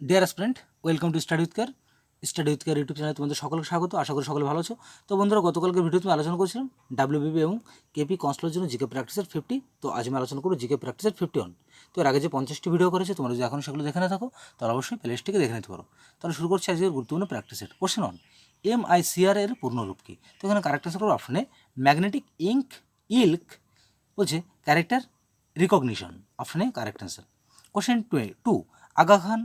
Dear student welcome to study with care study with care YouTube চ্যানেলে তোমাদের সকলকে স্বাগত। আশা করি সকলে ভালো আছো। তো বন্ধুরা, গতকালকে ভিডিওতে আমি আলোচনা করেছিলাম ডাব্লিউবিবি এবং কেপি কনস্টলের জন্য জিকে প্র্যাকটিসের ফিফটি তো আজ আমি আলোচনা করব জিকে প্র্যাকটিসের ফিফটি ওয়ান তো এর আগে যে পঞ্চাশটি ভিডিও করেছে, তোমরা যদি এখন সেগুলো দেখে না থাকো, তাহলে অবশ্যই প্লেলিস্টটিকে দেখে নিতে পারো। তাহলে শুরু করছি আজকের গুরুত্বপূর্ণ প্র্যাকটিসের question on M I CR এর পূর্ণরূপ কি? তো এখানে কারেক্ট করব অপশনে ম্যাগনেটিক ইঙ্ক ইল্ক বলছে ক্যারেক্টার রিকগনিশন অপশনে correct answer question two Agha Khan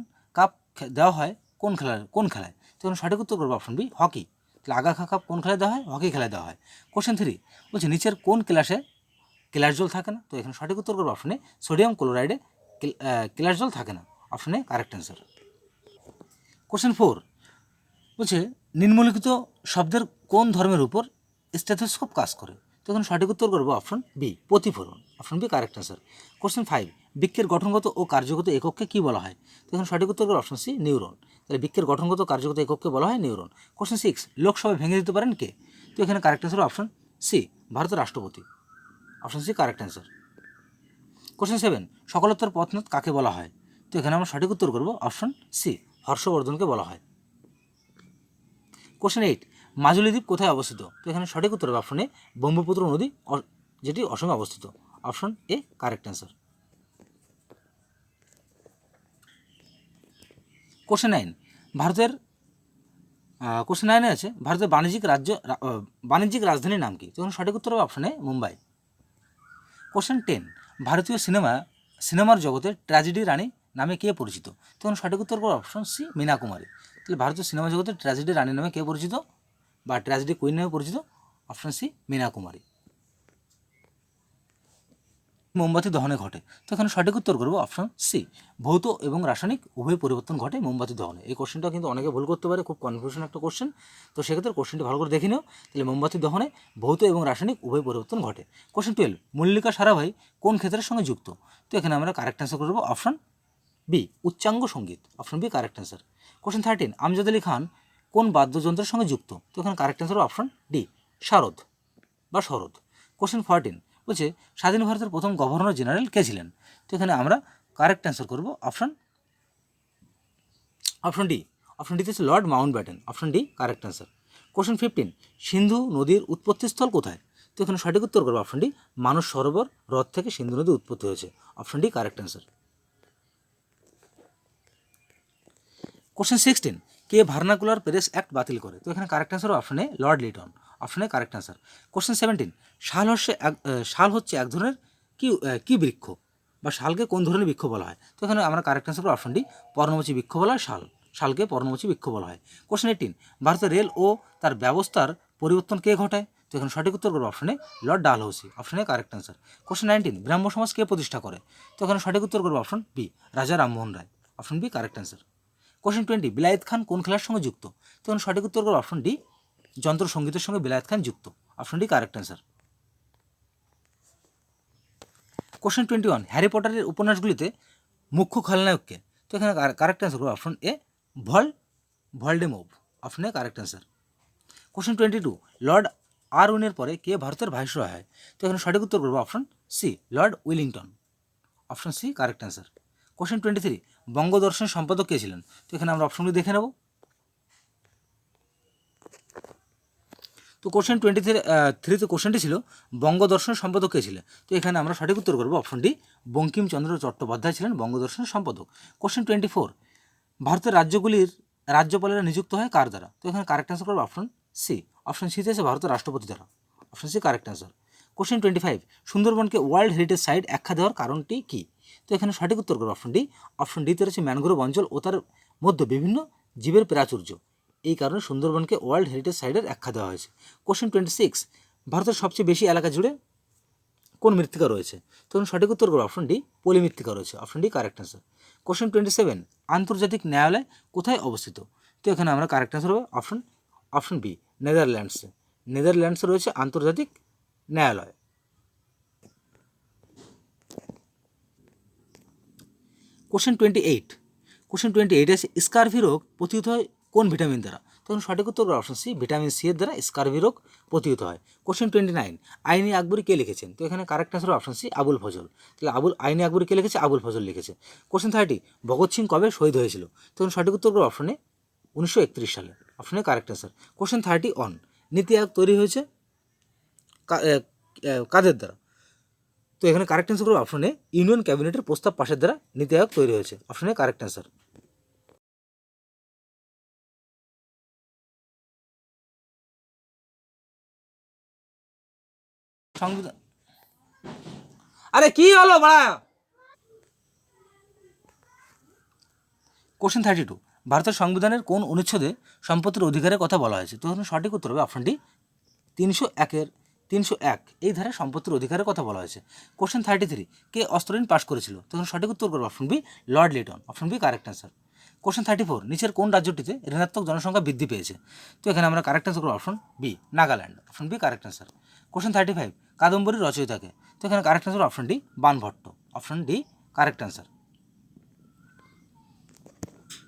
দেওয়া হয় কোন খেলার, কোন খেলায়? তখন সঠিক উত্তর করব অপশন বি হকি তাহলে আগা খা কাপ কোন খেলায় দেওয়া হয়? হকি খেলায় দেওয়া হয়। কোশ্চেন থ্রি বলছে নিচের কোন ক্লাসে ক্লাস জল থাকে না? তো এখানে সঠিক উত্তর করব অপশনে সোডিয়াম ক্লোরাইডে ক্লাস জল থাকে না। অপশনে কারেক্ট অ্যান্সার কোশ্চেন ফোর বলছে নিম্নলিখিত শব্দের কোন ধর্মের উপর স্টেথোস্কোপ কাজ করে? তো এখানে সঠিক উত্তর করব অপশন বি প্রতিফলন। Option B correct answer question five বৃক্ষের গঠনগত ও কার্যগত একককে কী বলা হয়? তো এখানে সঠিক উত্তর করব অপশন সি নিউরন তাহলে বৃক্ষের গঠনগত কার্যগত একককে বলা হয় নিউরন কোশ্চেন সিক্স লোকসভা ভেঙে দিতে পারেন কে? তো এখানে কারেক্ট অ্যান্সার অপশন সি ভারতের রাষ্ট্রপতি। Option C correct answer question seven সকলোত্তর পথনাথ কাকে বলা হয়? তো এখানে আমরা সঠিক উত্তর করব অপশন সি হর্ষবর্ধনকে বলা হয়। কোশ্চেন এইট মাজুলি দ্বীপ কোথায় অবস্থিত? তো এখানে সঠিক উত্তর অপশন এ ব্রহ্মপুত্র নদী যেটি অসমে অবস্থিত। Option A correct answer question nine ভারতের কোশ্চেন নাইনে আছে। ভারতের বাণিজ্যিক রাজ্য বাণিজ্যিক রাজধানীর নাম কি? তখন সঠিক উত্তর হবে অপশন মুম্বাই। কোশ্চেন টেন ভারতীয় সিনেমা, সিনেমার জগতে ট্র্যাজেডি রানী নামে কে পরিচিত? তখন সঠিক উত্তর করব অপশন সি মীনা কুমারী তাহলে ভারতীয় সিনেমা জগতে ট্র্যাজেডি রানী নামে কে পরিচিত? বা ট্র্যাজেডি কুইন নামে পরিচিত? অপশন সি মীনা কুমারী মোমবাতি দহনে ঘটে। তো এখানে সঠিক উত্তর করব অপশন সি ভৌত এবং রাসায়নিক উভয় পরিবর্তন ঘটে মোমবাতি দহনে। এই কোশ্চেনটা কিন্তু অনেকে ভুল করতে পারে, খুব কনফিউশন একটা কোশ্চেন তো সেক্ষেত্রে কোশ্চেনটি ভালো করে দেখে নিও। তাহলে মোমবাতি দহনে ভৌত এবং রাসায়নিক উভয় পরিবর্তন ঘটে। কোশ্চেন টুয়েলভ মল্লিকা সারাভাই কোন ক্ষেত্রের সঙ্গে যুক্ত? তো এখানে আমরা কারেক্ট অ্যান্সার করব অপশন বি উচ্চাঙ্গ সংগীত। Option B correct answer question thirteen Amjad Ali Khan কোন বাদ্যযন্ত্রের সঙ্গে যুক্ত? তো এখানে correct answer option D sarod বা শরদ কোশ্চেন ফোরটিন বলছে স্বাধীন ভারতের প্রথম গভর্নর জেনারেল কে ছিলেন? তো এখানে আমরা কারেক্ট অ্যান্সার করব। অপশন অপশন ডি অপশন ডিতে হচ্ছে Lord Mountbatten option D correct answer question fifteen Sindhu নদীর উৎপত্তিস্থল কোথায়? তো এখানে সঠিক উত্তর করব অপশন ডি মানস সরোবর হ্রদ থেকে সিন্ধু নদী উৎপত্তি হয়েছে। Option D correct answer question sixteen কে ভার্নাকুলার প্রেস অ্যাক্ট বাতিল করে? তো এখানে কারেক্ট অ্যান্সার অপশনে লর্ড লিটন অপশনে কারেক্ট অ্যান্সার কোশ্চেন সেভেন্টিন শাল হচ্ছে এক শাল হচ্ছে এক ধরনের কি কি বৃক্ষ? বা শালকে কোন ধরনের বৃক্ষ বলা হয়? তো এখানে আমরা কারেক্ট অ্যান্সার অপশন ডি পর্ণমোচী বৃক্ষ বলা হয় শাল। শালকে পর্ণমোচী বৃক্ষ বলা হয়। কোশ্চেন এইটিন ভারতের রেল ও তার ব্যবস্থার পরিবর্তন কে ঘটায়? তো এখানে সঠিক উত্তর করব অপশনে লর্ড ডাল ডালহৌসি অপশনে correct answer question nineteen Brahmo Samaj কে প্রতিষ্ঠা করে? তো এখানে সঠিক উত্তর করব option B Raja Rammohan Roy. Option B correct answer question twenty Vilayat Khan কোন খেলার সঙ্গে যুক্ত? তো তখন সঠিক উত্তর করব অপশন ডি যন্ত্র সঙ্গীতের সঙ্গে বিলায়েত খান যুক্ত। Option D correct answer question twenty one Harry পটারের উপন্যাসগুলিতে মুখ্য খলনায়ককে, তো এখানে কারেক্ট অ্যান্সার করব। অপশন এ ভল Voldemort option A correct answer question twenty two Lord আর উইনের পরে কে ভারতের ভাইসরয় হয়? তো এখানে সঠিক উত্তর করব option C Lord Willingdon option C correct answer question twenty three Bangadarshan সম্পাদক কে ছিলেন? তো এখানে আমরা অপশনগুলি দেখে নেব। তো কোশ্চেন টোয়েন্টি থ্রি থ্রিতে কোশ্চেনটি ছিল, বঙ্গদর্শন সম্পাদক কে ছিলেন? তো এখানে আমরা সঠিক উত্তর করব অপশন ডি বঙ্কিমচন্দ্র চট্টোপাধ্যায় ছিলেন বঙ্গদর্শনের সম্পাদক। কোশ্চেন টোয়েন্টি ফোর ভারতের রাজ্যগুলির রাজ্যপালেরা নিযুক্ত হয় কার দ্বারা? তো এখানে কারেক্ট অ্যান্সার করব অপশন সি অপশন সিতে আছে ভারতের রাষ্ট্রপতি দ্বারা। Option C correct answer question twenty five সুন্দরবনকে world heritage site আখ্যা দেওয়ার কারণটি কী? তো এখানে সঠিক উত্তর করব অপশন ডি অপশন ডিতে রয়েছে ম্যানগ্রোভ অঞ্চল ও তার মধ্যে বিভিন্ন জীবের প্রাচুর্য। এই কারণে সুন্দরবনকে ওয়ার্ল্ড হেরিটেজ সাইটের আখ্যা দেওয়া হয়েছে। কোশ্চেন টোয়েন্টি সিক্স, ভারতের সবচেয়ে বেশি এলাকা জুড়ে কোন মৃত্তিকা রয়েছে? তখন সঠিক উত্তর করব অপশন ডি, পলিমৃত্তিকা রয়েছে option D correct answer question twenty seven, আন্তর্জাতিক ন্যায়ালয় কোথায় অবস্থিত? তো এখানে আমরা কারেক্ট অ্যান্সার হবে অপশন অপশন বি নেদারল্যান্ডসে নেদারল্যান্ডসে রয়েছে আন্তর্জাতিক ন্যায়ালয়। Question twenty eight, question twenty eight আছে, স্কারভি রোগ প্রতিহত কোন ভিটামিন দ্বারা? তখন সঠিক উত্তর অপশন সি, ভিটামিন সি এর দ্বারা স্কারভি রোগ প্রতিহত হয়। কোশ্চেন টোয়েন্টি নাইন আইনি আকবরী কে লিখেছেন? তো এখানে correct answer option C Abul Fazl. তাহলে আবুল, আইনি আকবরী কে লিখেছে? আবুল ফজল লিখেছে। কোশ্চেন থার্টি ভগৎ সিং কবে শহীদ হয়েছিল? তখন সঠিক উত্তর অপশনে উনিশশো একত্রিশ সালে। অপশনে correct answer question thirty one NITI Aayog তৈরি হয়েছে কাদের দ্বারা? তো এখানে কারেক্ট অ্যান্সার করবে অপশনে ইউনিয়ন ক্যাবিনেটের প্রস্তাব পাশের দ্বারা নীতি আয়োগ তৈরি হয়েছে। অপশনে কারেক্ট অ্যান্সার সংবিধান। আরে, কি হলো মারা কোশ্চেন থার্টি টু ভারতের সংবিধানের কোন অনুচ্ছেদে সম্পত্তির অধিকারের কথা বলা হয়েছে? তো সঠিক উত্তর হবে অপশনটি তিনশো একের তিনশো এক। এই ধারে সম্পত্তির অধিকারের কথা বলা হয়েছে। কোশ্চেন থার্টি থ্রি কে অস্ত্রহীন পাশ করেছিল? তখন সঠিক উত্তর করবে option B Lord Lytton option B correct answer question thirty four নিচের কোন রাজ্যটিতে ঋণাত্মক জনসংখ্যা বৃদ্ধি পেয়েছে? তো এখানে আমরা কারেক্ট অ্যান্সার করব option B Nagaland. Option B correct answer question thirty five Kadambari রচয়িতাকে তো এখানে correct answer option D Banabhatta. Option D correct answer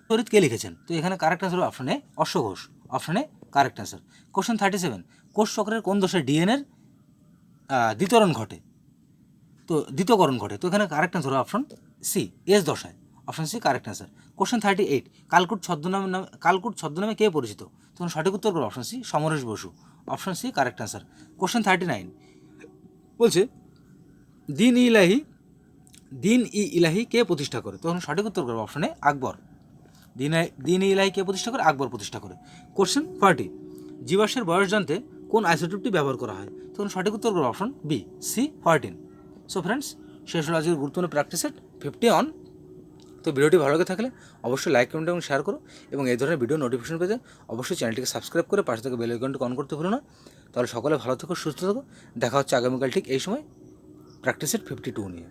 চরিত কে লিখেছেন? তো এখানে correct answer option A Ashva Ghosh. Correct answer question thirty seven কোষ চক্রের কোন দোষে ডিএনএর দ্বিতরণ ঘটে? তো দ্বিতীয়করণ ঘটে। তো এখানে correct answer option C S দশায়। Option C correct answer question thirty eight Kalkut ছদ্মনামে নামে, কালকুট ছদ্মনামে কে পরিচিত? তখন সঠিক উত্তর করবে option C, Samaresh Basu. Option C correct answer question thirty nine বলছে, দিন ইলাহি, দিন ই ইলাহি কে প্রতিষ্ঠা করে? তখন সঠিক উত্তর করবে অপশনে আকবর। দিন দিন ইলাহি কে প্রতিষ্ঠা করে? আকবর প্রতিষ্ঠা করে। কোশ্চেন ফর্টি জীবাশ্মের বয়স জানতে কোন আইসোটোপটি ব্যবহার করা হয়? তখন সঠিক উত্তর করবে option B, C fourteen so friends শেষ হলো আজকের গুরুত্বপূর্ণ প্র্যাকটিস সেট ফিফটি অন তো ভিডিওটি ভালো লাগে থাকলে অবশ্যই লাইক কমেন্ট এবং শেয়ার করো এবং এই ধরনের ভিডিও নোটিফিকেশন পেতে অবশ্যই চ্যানেলটিকে সাবস্ক্রাইব করে পাশে থেকে বেল আইকনটি অন করতে ভুলো না। তাহলে সকলে ভালো থেকো, সুস্থ থেকো। দেখা হচ্ছে আগামীকাল ঠিক এই সময় প্র্যাকটিস এট ফিফটি টু নিয়ে।